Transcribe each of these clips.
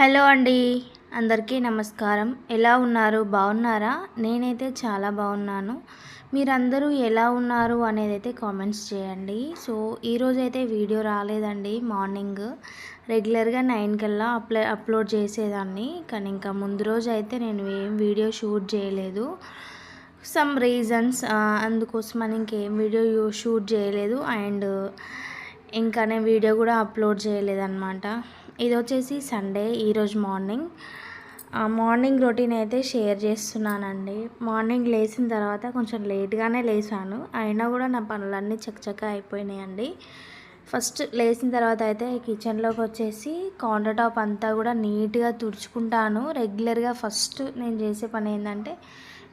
Hello అండి. అందరికీ నమస్కారం. ఎలా ఉన్నారు? బాగున్నారా? నేనైతే చాలా బాగున్నాను. మీరందరూ ఎలా ఉన్నారు అనేది అయితే కామెంట్స్ చేయండి. సో ఈరోజు అయితే వీడియో రాలేదండి. మార్నింగ్ రెగ్యులర్గా నైన్ కల్లా అప్లై అప్లోడ్ చేసేదాన్ని. కానీ ఇంకా ముందు రోజు అయితే నేను ఏం వీడియో షూట్ చేయలేదు. సమ్ రీజన్స్ అందుకోసమని ఇంకేం వీడియో షూట్ చేయలేదు. అండ్ ఇంకా నేను వీడియో కూడా అప్లోడ్ చేయలేదన్నమాట. ఇది వచ్చేసి సండే ఈరోజు మార్నింగ్ మార్నింగ్ రొటీన్ అయితే షేర్ చేస్తున్నానండి. మార్నింగ్ లేచిన తర్వాత కొంచెం లేట్గానే లేచాను. అయినా కూడా నా పనులన్నీ చక్కచక్క అయిపోయినాయండి. ఫస్ట్ లేచిన తర్వాత అయితే కిచెన్లోకి వచ్చేసి కౌంటర్ టాప్ అంతా కూడా నీట్గా తుడుచుకుంటాను. రెగ్యులర్గా ఫస్ట్ నేను చేసే పని ఏంటంటే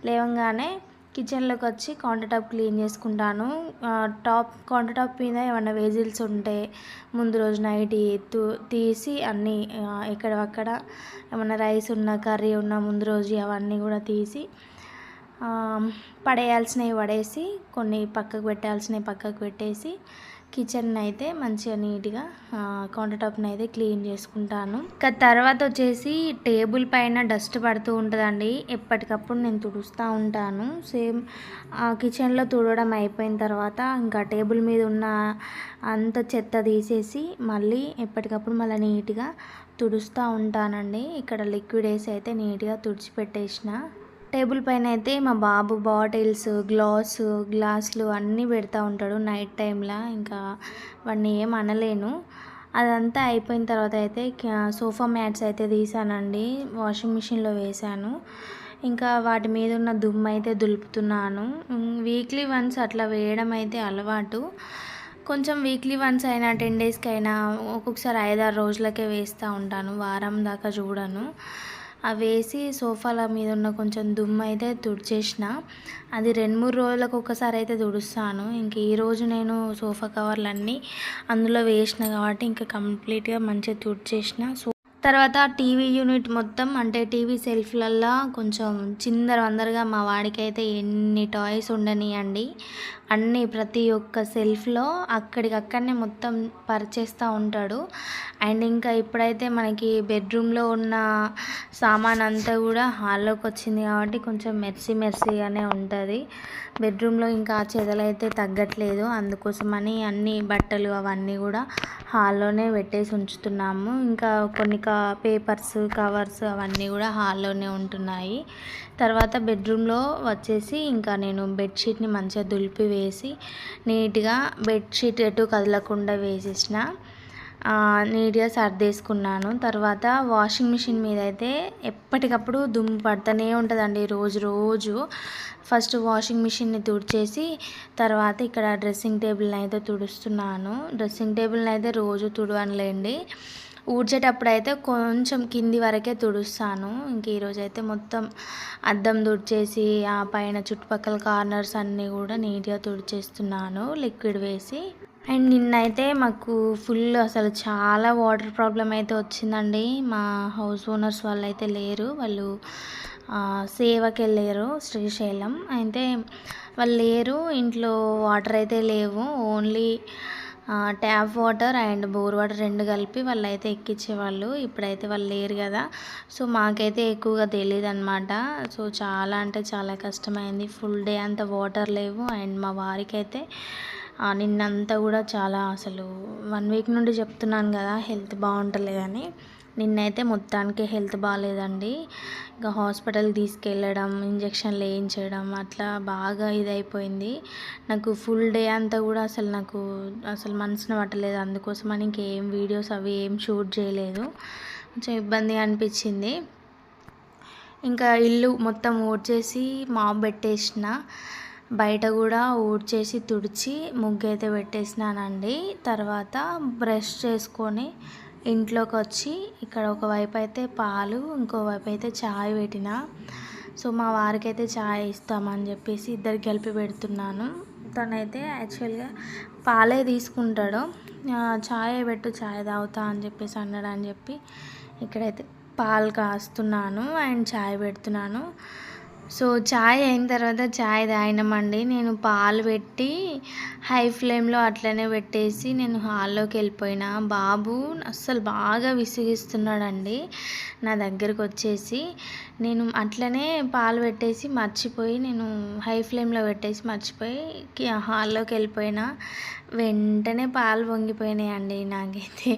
లేవంగానే కిచెన్లోకి వచ్చి కౌంటర్ టాప్ క్లీన్ చేసుకుంటాను. టాప్ కౌంటర్ టాప్ మీద ఏమైనా వేజిల్స్ ఉంటే ముందు రోజు నైట్ తీసి అన్నీ ఎక్కడక్కడ ఏమైనా రైస్ ఉన్న కర్రీ ఉన్న ముందు రోజు అవన్నీ కూడా తీసి పడేయాల్సినవి పడేసి కొన్ని పక్కకు పెట్టాల్సినవి పక్కకు పెట్టేసి కిచెన్ అయితే మంచిగా నీట్గా కౌంటర్ టాప్ని అయితే క్లీన్ చేసుకుంటాను. ఇక తర్వాత వచ్చేసి టేబుల్ పైన డస్ట్ పడుతూ ఉంటుందండి. ఎప్పటికప్పుడు నేను తుడుస్తూ ఉంటాను. సేమ్ కిచెన్లో తుడవడం అయిపోయిన తర్వాత ఇంకా టేబుల్ మీద ఉన్న అంత చెత్త తీసేసి మళ్ళీ ఎప్పటికప్పుడు మళ్ళీ నీట్గా తుడుస్తూ ఉంటానండి. ఇక్కడ లిక్విడ్ వేసి అయితే నీట్గా తుడిచిపెట్టేసిన. టేబుల్ పైన అయితే మా బాబు బాటిల్స్ గ్లాస్ గ్లాసులు అన్నీ పెడతా ఉంటాడు నైట్ టైంలో ఇంకా వాడిని ఏం అనలేను. అదంతా అయిపోయిన తర్వాత అయితే సోఫా మ్యాట్స్ అయితే తీసానండి వాషింగ్ మిషన్లో వేశాను ఇంకా వాటి మీద ఉన్న దుమ్ము అయితే దులుపుతున్నాను. వీక్లీ వన్స్ అట్లా వేయడం అయితే అలవాటు. కొంచెం వీక్లీ వన్స్ అయినా టెన్ డేస్కి అయినా ఒక్కొక్కసారి ఐదారు రోజులకే వేస్తూ ఉంటాను వారం దాకా చూడను. అవి వేసి సోఫాల మీద ఉన్న కొంచెం దుమ్ము అయితే తుడిచేసిన. అది రెండు మూడు రోజులకు ఒకసారి అయితే తుడుస్తాను. ఇంక ఈరోజు నేను సోఫా కవర్లన్నీ అందులో వేసిన కాబట్టి ఇంకా కంప్లీట్గా మంచిగా తుడిచేసిన. సో తర్వాత టీవీ యూనిట్ మొత్తం అంటే టీవీ సెల్ఫ్లల్లో కొంచెం చిందర వందరగా మా వాడికైతే ఎన్ని టాయ్స్ ఉండనియండి. అన్నీ ప్రతి ఒక్క సెల్ఫ్లో అక్కడికక్కడనే మొత్తం పరిచేస్తూ ఉంటాడు. అండ్ ఇంకా ఇప్పుడైతే మనకి బెడ్రూమ్లో ఉన్న సామాన్ అంతా కూడా హాల్లోకి వచ్చింది కాబట్టి కొంచెం మెర్సీ మెర్సీగానే ఉంటుంది. బెడ్రూమ్లో ఇంకా చెదలు అయితే తగ్గట్లేదు. అందుకోసమని అన్ని బట్టలు అవన్నీ కూడా హాల్లోనే పెట్టేసి ఉంచుతున్నాము. ఇంకా కొన్ని ఇంకా పేపర్స్ కవర్స్ అవన్నీ కూడా హాల్లోనే ఉంటున్నాయి. తర్వాత బెడ్రూమ్లో వచ్చేసి ఇంకా నేను బెడ్షీట్ని మంచిగా దులిపి వేసి నీట్గా బెడ్షీట్ ఎటు కదలకుండా వేసేసిన. నీట్గా సర్దేసుకున్నాను. తర్వాత వాషింగ్ మిషన్ మీద అయితే ఎప్పటికప్పుడు దుమ్ము పడుతూనే ఉంటుందండి రోజు రోజు. ఫస్ట్ వాషింగ్ మిషన్ని తుడిచేసి తర్వాత ఇక్కడ డ్రెస్సింగ్ టేబుల్ని అయితే తుడుస్తున్నాను. డ్రెస్సింగ్ టేబుల్ని అయితే రోజు తుడవనులేండి. ఊడ్చేటప్పుడు అయితే కొంచెం కింది వరకే తుడుస్తాను. ఇంక ఈరోజు అయితే మొత్తం అద్దం తుడిచేసి ఆ పైన చుట్టుపక్కల కార్నర్స్ అన్నీ కూడా నీట్గా తుడిచేస్తున్నాను లిక్విడ్ వేసి. అండ్ నిన్నైతే మాకు ఫుల్ అసలు చాలా వాటర్ ప్రాబ్లం అయితే వచ్చిందండి. మా హౌస్ ఓనర్స్ వాళ్ళు అయితే లేరు. వాళ్ళు సేవకి వెళ్ళారు శ్రీశైలం. అయితే వాళ్ళు లేరు ఇంట్లో వాటర్ అయితే లేవు. Only tap water and bore water రెండు కలిపి వాళ్ళు అయితే ఎక్కించేవాళ్ళు ఇప్పుడైతే వాళ్ళు లేరు కదా. సో మాకైతే ఎక్కువగా తెలియదు అనమాట సో చాలా అంటే చాలా కష్టమైంది. ఫుల్ డే అంతా వాటర్ లేవు. అండ్ మా వారికైతే నిన్నంతా కూడా చాలా అసలు వన్ వీక్ నుండి చెప్తున్నాను కదా హెల్త్ బాగుంటలేదని. నిన్నైతే మొత్తానికి హెల్త్ బాగాలేదండి. ఇంకా హాస్పిటల్కి తీసుకెళ్ళడం ఇంజక్షన్లు వేయించడం అట్లా బాగా ఇదైపోయింది. నాకు ఫుల్ డే అంతా కూడా అసలు నాకు అసలు మనసున పట్టలేదు. అందుకోసమని ఇంకేం వీడియోస్ అవి ఏం షూట్ చేయలేదు. కొంచెం ఇబ్బంది అనిపించింది. ఇంకా ఇల్లు మొత్తం ఊడ్చేసి మాప్ పెట్టేసిన. బయట కూడా ఊడ్చేసి తుడిచి ముగ్గు అయితే పెట్టేసినానండి. తర్వాత బ్రష్ చేసుకొని ఇంట్లోకి వచ్చి ఇక్కడ ఒకవైపు అయితే పాలు ఇంకోవైపు అయితే చాయ్ పెట్టిన. సో మా వారికి అయితే చాయ్ ఇస్తామని చెప్పేసి ఇద్దరు కలిపి పెడుతున్నాను. తనైతే యాక్చువల్గా పాలే తీసుకుంటాడు. చాయ్ పెట్టు చాయ్ తాగుతా అని చెప్పేసి అన్నాడు అని చెప్పి ఇక్కడైతే పాలు కాస్తున్నాను అండ్ చాయ్ పెడుతున్నాను. సో చాయ్ అయిన తర్వాత చాయ్ తాగినామండి. నేను పాలు పెట్టి హై ఫ్లేమ్లో అట్లనే పెట్టేసి నేను హాల్లోకి వెళ్ళిపోయిన. బాబు అస్సలు బాగా విసిగిస్తున్నాడండి నా దగ్గరకు వచ్చేసి. నేను అట్లనే పాలు పెట్టేసి మర్చిపోయి నేను హై ఫ్లేమ్లో పెట్టేసి మర్చిపోయి హాల్లోకి వెళ్ళిపోయిన. వెంటనే పాలు పొంగిపోయినాయండి నాకైతే.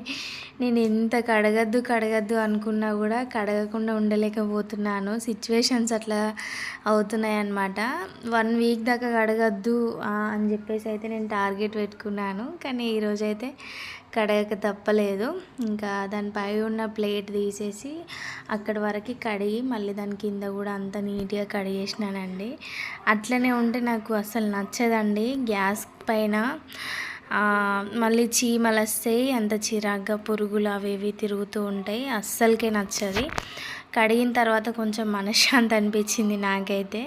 నేను ఎంత కడగద్దు కడగద్దు అనుకున్నా కూడా కడగకుండా ఉండలేకపోతున్నాను. సిచ్యువేషన్స్ అట్లా అవుతున్నాయి అన్నమాట వన్ వీక్ దాకా కడగద్దు అని చెప్పేసి అయితే నేను టార్గెట్ పెట్టుకున్నాను. కానీ ఈరోజు అయితే కడగక తప్పలేదు. ఇంకా దానిపై ఉన్న ప్లేట్ తీసేసి అక్కడి వరకు కడిగి మళ్ళీ దాని కింద కూడా అంత నీట్గా కడిగేసినానండి. అట్లనే ఉంటే నాకు అసలు నచ్చదండి. గ్యాస్ పైన మళ్ళీ చీమలు వస్తాయి అంత చిరాగ్గా పురుగులు అవి ఇవి తిరుగుతూ ఉంటాయి. అస్సలకే నచ్చది. కడిగిన తర్వాత కొంచెం మనశ్శాంతి అనిపించింది నాకైతే.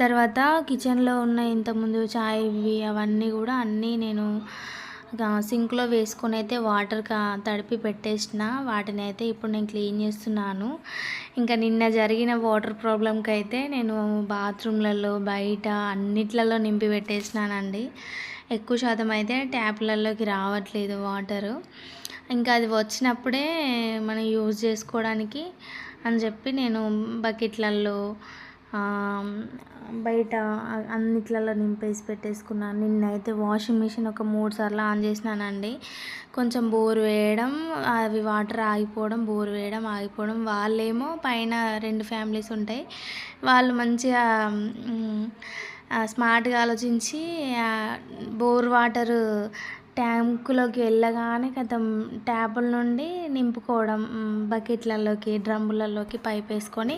తర్వాత కిచెన్లో ఉన్న ఇంతకుముందు చాయ్ ఇవి అవన్నీ కూడా అన్నీ నేను సింక్లో వేసుకొని అయితే వాటర్ కా తడిపి పెట్టేసిన. వాటిని అయితే ఇప్పుడు నేను క్లీన్ చేస్తున్నాను. ఇంకా నిన్న జరిగిన వాటర్ ప్రాబ్లంకి అయితే నేను బాత్రూమ్లలో బయట అన్నిట్లలో నింపి పెట్టేసినానండి. ఎక్కువ శాతం అయితే ట్యాప్లలోకి రావట్లేదు వాటరు. ఇంకా అది వచ్చినప్పుడే మనం యూజ్ చేసుకోవడానికి అని చెప్పి నేను బకెట్లలో బయట అన్నిట్లలో నింపేసి పెట్టేసుకున్నాను. నిన్నైతే వాషింగ్ మిషన్ ఒక మూడు సార్లు ఆన్ చేసినానండి. కొంచెం బోర్ వేయడం అవి వాటర్ ఆగిపోవడం బోర్ వేయడం ఆగిపోవడం. వాళ్ళేమో పైన రెండు ఫ్యామిలీస్ ఉంటాయి. వాళ్ళు మంచిగా స్మార్ట్గా ఆలోచించి బోర్ వాటర్ ట్యాంకులోకి వెళ్ళగానే కథం ట్యాపుల నుండి నింపుకోవడం బకెట్లలోకి డ్రమ్ములలోకి పైప్ వేసుకొని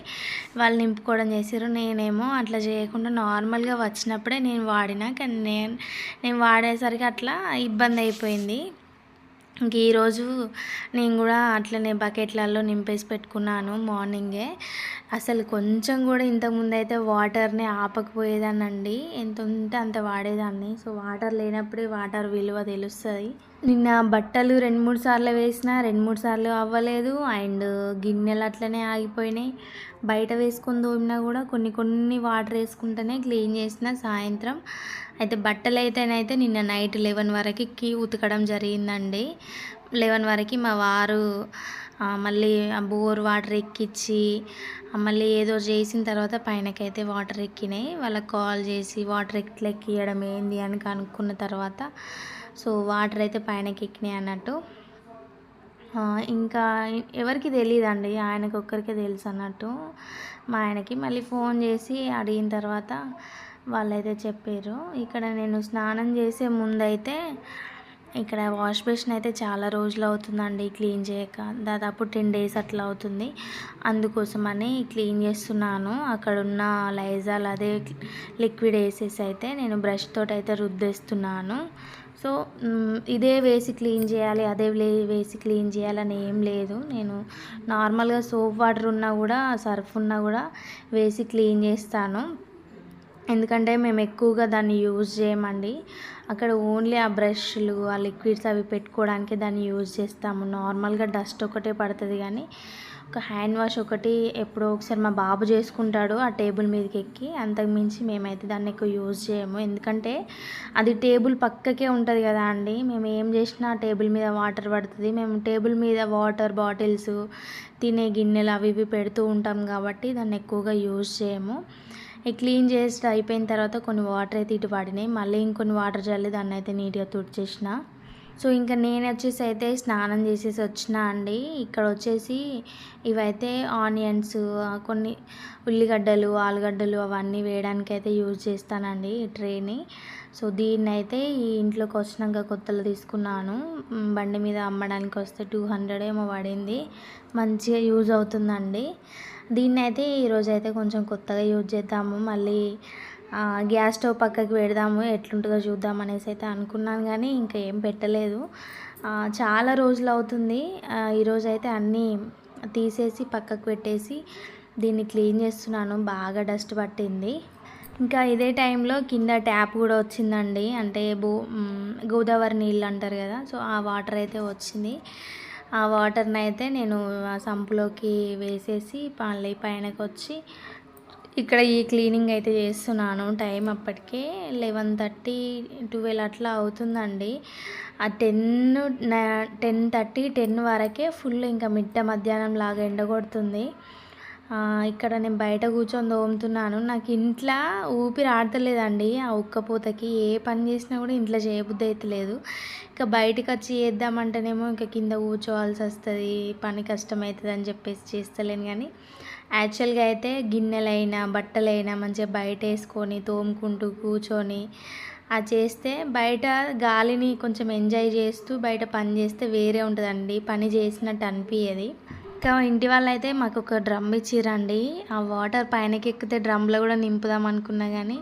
వాళ్ళు నింపుకోవడం చేసారు నేనేమో అట్లా చేయకుండా నార్మల్గా వచ్చినప్పుడే నేను వాడిన కానీ నేను నేను వాడేసరికి అట్లా ఇబ్బంది అయిపోయింది. ఇంక ఈరోజు నేను కూడా అట్లనే బకెట్లలో నింపేసి పెట్టుకున్నాను మార్నింగే. అసలు కొంచెం కూడా ఇంతకుముందు అయితే వాటర్ని ఆపకపోయేదానండి ఎంత ఉంటే అంత వాడేదాన్ని. సో వాటర్ లేనప్పుడే వాటర్ విలువ తెలుస్తుంది. నిన్న బట్టలు రెండు మూడు సార్లు వేసిన రెండు మూడు సార్లు అవ్వలేదు. అండ్ గిన్నెలు అట్లనే ఆగిపోయినాయి. బయట వేసుకొని తోమినా కూడా కొన్ని కొన్ని వాటర్ వేసుకుంటేనే క్లీన్ చేసిన సాయంత్రం. అయితే బట్టలు అయితేనైతే నిన్న నైట్ లెవెన్ వరకు ఉతకడం జరిగిందండి. లెవెన్ వరకు మా వారు మళ్ళీ ఆ బోర్ వాటర్ ఎక్కించి మళ్ళీ ఏదో చేసిన తర్వాత పైనకైతే వాటర్ ఎక్కినాయి. వాళ్ళకి కాల్ చేసి వాటర్ ఎట్లా ఎక్కియడం ఏంది? అని కనుక్కున్న తర్వాత సో వాటర్ అయితే పైనకి ఎక్కినాయి అన్నట్టు. ఇంకా ఎవరికి తెలియదండి ఆయనకు ఒక్కరికే తెలుసు అన్నట్టు మా ఆయనకి. మళ్ళీ ఫోన్ చేసి అడిగిన తర్వాత వాళ్ళైతే చెప్పారు. ఇక్కడ నేను స్నానం చేసే ముందైతే ఇక్కడ వాష్ బేసిన్ అయితే చాలా రోజులు అవుతుందండి క్లీన్ చేయక. దాదాపు టెన్ డేస్ అట్లా అవుతుంది. అందుకోసమని క్లీన్ చేస్తున్నాను. అక్కడ ఉన్న లైజాల్ అదే లిక్విడ్ వేసేసి అయితే నేను బ్రష్ తోటి అయితే రుద్దేస్తున్నాను. సో ఇదే వేసి క్లీన్ చేయాలి అదే వేసి క్లీన్ చేయాలని ఏం లేదు. నేను నార్మల్గా సోప్ వాటర్ ఉన్నా కూడా సర్ఫ్ ఉన్నా కూడా వేసి క్లీన్ చేస్తాను. ఎందుకంటే మేము ఎక్కువగా దాన్ని యూజ్ చేయమండి. అక్కడ ఓన్లీ ఆ బ్రష్లు ఆ లిక్విడ్స్ అవి పెట్టుకోవడానికి దాన్ని యూజ్ చేస్తాము. నార్మల్గా డస్ట్ ఒకటే పడుతుంది కానీ ఒక హ్యాండ్ వాష్ ఒకటి ఎప్పుడో ఒకసారి మా బాబు చేసుకుంటాడు ఆ టేబుల్ మీదకి ఎక్కి. అంతకుమించి మేమైతే దాన్ని ఎక్కువ యూజ్ చేయము. ఎందుకంటే అది టేబుల్ పక్కకే ఉంటుంది కదా అండి. మేము ఏం చేసినా ఆ టేబుల్ మీద వాటర్ పడుతుంది. మేము టేబుల్ మీద వాటర్ బాటిల్స్ తినే గిన్నెలు అవి ఇవి పెడుతూ ఉంటాం కాబట్టి దాన్ని ఎక్కువగా యూజ్ చేయము. క్లీన్ చేసి అయిపోయిన తర్వాత కొన్ని వాటర్ అయితే ఇటు పడినాయి. మళ్ళీ ఇంకొన్ని వాటర్ చల్లి దాన్ని అయితే నీట్గా తుడిచేసిన. సో ఇంకా నేను వచ్చేసి అయితే స్నానం చేసేసి వచ్చిన అండి. ఇక్కడ వచ్చేసి ఇవైతే ఆనియన్స్ కొన్ని ఉల్లిగడ్డలు ఆలుగడ్డలు అవన్నీ వేయడానికి అయితే యూజ్ చేస్తానండి ఈ ట్రేని. సో దీన్ని అయితే ఈ ఇంట్లోకి వచ్చినాక కొత్తలు తీసుకున్నాను. బండి మీద అమ్మడానికి వస్తే టూ హండ్రెడ్ ఏమో పడింది. మంచిగా యూజ్ అవుతుందండి. దీన్ని అయితే ఈరోజు అయితే కొంచెం కొత్తగా యూజ్ చేద్దాము. మళ్ళీ గ్యాస్ స్టవ్ పక్కకి పెడదాము. ఎట్లుంటుందో చూద్దాం అనేసి అయితే అనుకున్నాను కానీ ఇంకా ఏం పెట్టలేదు. చాలా రోజులు అవుతుంది. ఈరోజు అయితే అన్నీ తీసేసి పక్కకు పెట్టేసి దీన్ని క్లీన్ చేస్తున్నాను. బాగా డస్ట్ పట్టింది. ఇంకా ఇదే టైంలో కింద ట్యాప్ కూడా వచ్చిందండి. అంటే భూ గోదావరి నీళ్ళు అంటారు కదా సో ఆ వాటర్ అయితే వచ్చింది. ఆ వాటర్ని అయితే నేను ఆ సంపులోకి వేసేసి మళ్ళీ పైనకి వచ్చి ఇక్కడ ఈ క్లీనింగ్ అయితే చేస్తున్నాను. టైం అప్పటికే లెవెన్ థర్టీ ట్వెల్వ్ అట్లా అవుతుందండి. ఆ టెన్ టెన్ థర్టీ టెన్ వరకే ఫుల్ ఇంకా మిట్ట మధ్యాహ్నం లాగా ఎండగొడుతుంది. ఇక్కడ నేను బయట కూర్చొని తోముతున్నాను నాకు ఇంట్లో ఊపిరి ఆడతలేదండి. ఆ ఉక్కపోతకి ఏ పని చేసినా కూడా ఇంట్లో చేయబుద్ధి అయితే లేదు. ఇంకా బయటకు వచ్చి చేద్దామంటేనేమో ఇంకా కింద కూర్చోవాల్సి వస్తుంది. పని కష్టమవుతుంది అని చెప్పేసి చేస్తలేను కానీ యాక్చువల్గా అయితే గిన్నెలైనా బట్టలైనా మంచిగా బయట వేసుకొని తోముకుంటూ కూర్చొని అది చేస్తే బయట గాలిని కొంచెం ఎంజాయ్ చేస్తూ బయట పని చేస్తే వేరే ఉంటుందండి. పని చేసినట్టు అనిపించేది ఇంకా ఇంటి వాళ్ళు అయితే మాకు ఒక డ్రమ్ ఇచ్చిరండి. ఆ వాటర్ పైనకి ఎక్కితే డ్రమ్లో కూడా నింపుదాం అనుకున్నా కానీ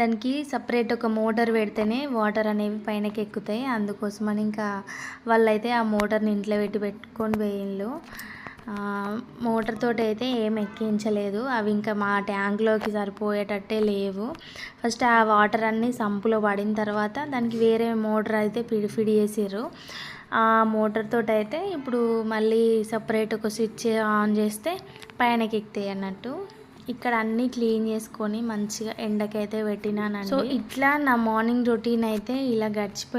దానికి సపరేట్ ఒక మోటార్ పెడితేనే వాటర్ అనేవి పైనకి ఎక్కుతాయి. అందుకోసమని ఇంకా వాళ్ళైతే ఆ మోటార్ని ఇంట్లో పెట్టి పెట్టుకొని పోయిళ్ళు మోటార్ తోటి అయితే ఏం ఎక్కించలేదు. అవి ఇంకా మా ట్యాంక్లోకి సరిపోయేటట్టే లేవు. ఫస్ట్ ఆ వాటర్ అన్నీ సంపులో పడిన తర్వాత దానికి వేరే మోటార్ అయితే పిడిఫిడి చేసారు ఆ మోటార్ తోటి అయితే ఇప్పుడు మళ్ళీ సపరేట్ ఒక స్విచ్ ఆన్ చేస్తే పైనకి ఎక్కుతాయి అన్నట్టు. ఇక్కడ అన్నీ క్లీన్ చేసుకొని మంచిగా ఎండకైతే పెట్టినానండి. సో ఇట్లా నా మార్నింగ్ రొటీన్ అయితే ఇలా గడిచిపోయింది.